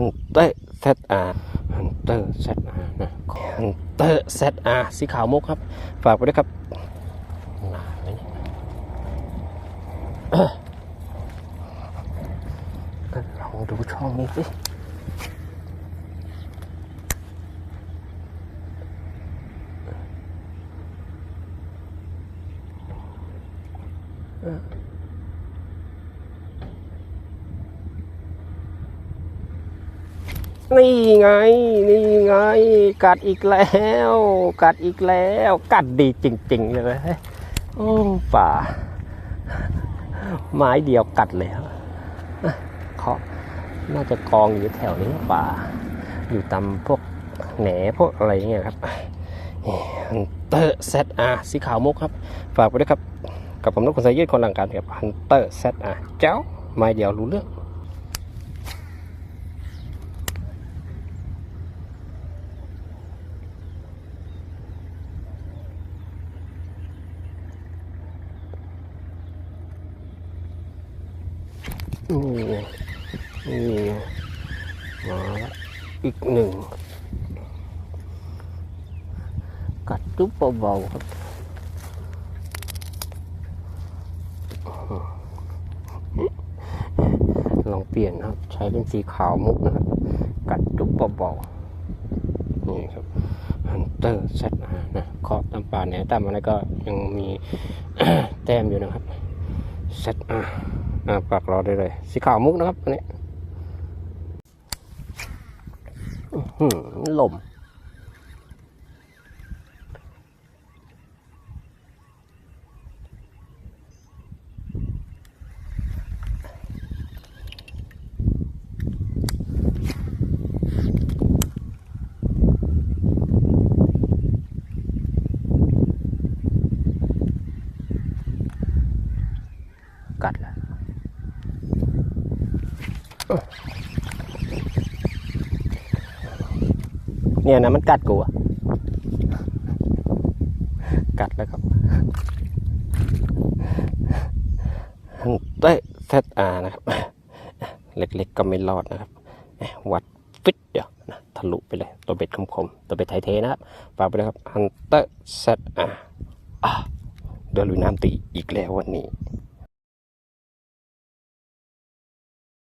ันเตเซตอาร์ฮันเตอร์เซตอานะฮันเตอร์เซตอาสีขาวมุกครับ ฝากไปด้วยครับหนาไหมเนี่ลองดูช่องนี้สิ นี่ไง นี่ไง กัดอีกแล้ว กัดอีกแล้ว กัดดีจริง ๆ เลยโอ้ป่า ไม้เดียวกัดเลยครับเขาน่าจะกองอยู่แถวนี้ป่า อยู่ตามพวกแหนพวกอะไรเงี้ยครับฮันเตอร์เซตอาสีขาวมุกครับ ฝากไปด้วยครับ กับผมนกคนสายยืดคนหลังการครับฮันเตอร์เซตอาเจ้าไม้เดียวรู้เรื่อง นี่ไงนี่มาอีกหนึ่ง กัดจุ๊บเบาๆครับลองเปลี่ยนครับ ใช้เป็นสีขาวมุกนะครับ กัดจุ๊บเบาๆนี่ครับฮันเตอร์เซตนะเคาะตามป่าแหนตามอะไรก็ยังมีแต้มอยู่นะครับเซตอะอ่า ปากรอได้เลย สีขาวมุกนะครับอันนี้หือลมกัดแล้ว เนี่ยนะมันกัดกูอะกัดแล้วครับเต้เซตอานะครับ เล็กๆก็ไม่รอดนะครับวัดฟิตเดี๋ยวนะทะลุไปเลย ตัวเบ็ดคมๆ ตัวเบ็ดไทยเทนะครับฝากไปเลยครับฮันเตอร์เซตอาเดือดลุยน้ำตีอีกแล้ววันนี้